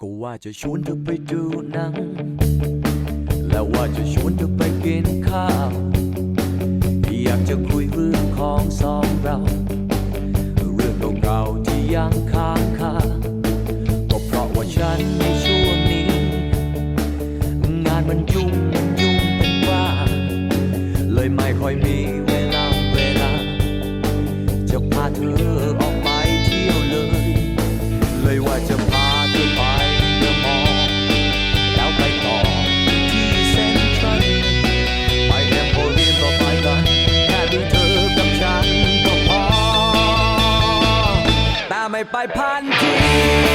ก็ว่าจะชวนเธอไปดูหนัง และว่าจะชวนเธอไปกินข้าว อยากจะคุยเรื่องของสองเรา เรื่องเก่าๆที่ยังค้างคาก็เพราะว่าฉันในช่วงนี้ งานมันยุ่งมันยุ่งเป็นว่า เลยไม่ค่อยมี ไปพันที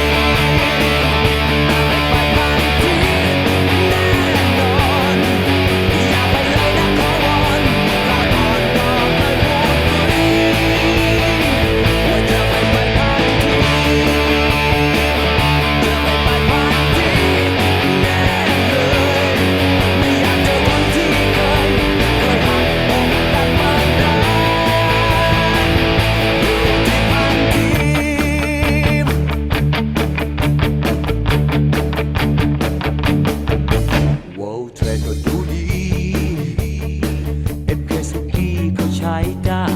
ช้ได้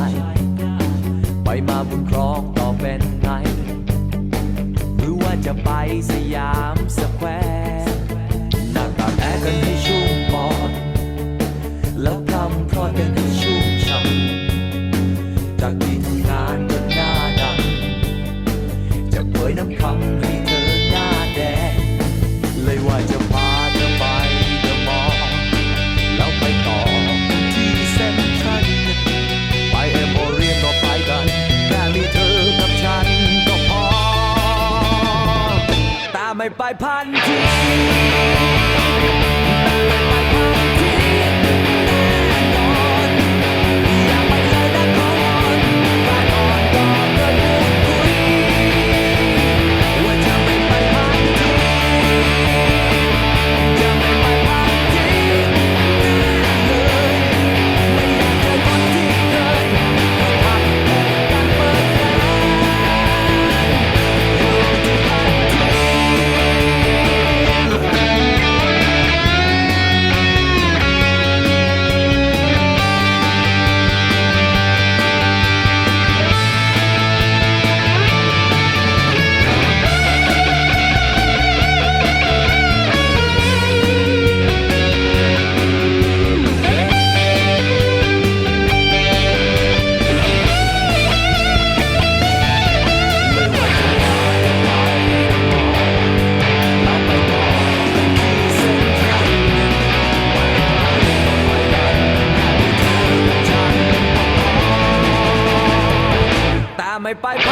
ไปมาบุญครองต่อเป็นไง หรือว่าจะไปสยามสแควร์หน้าตากแอกันให้ชุ่มปอด แล้วทำพรอดกัน bei Panty. 拜拜。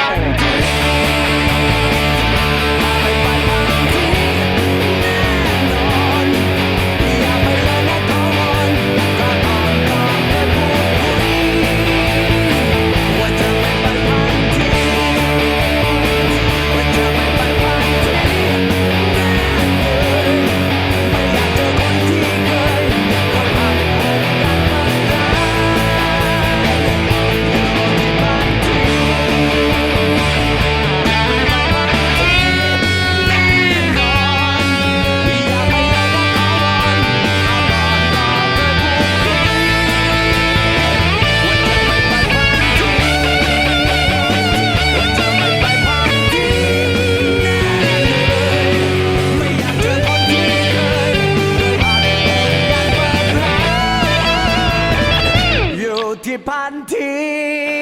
ที่พันที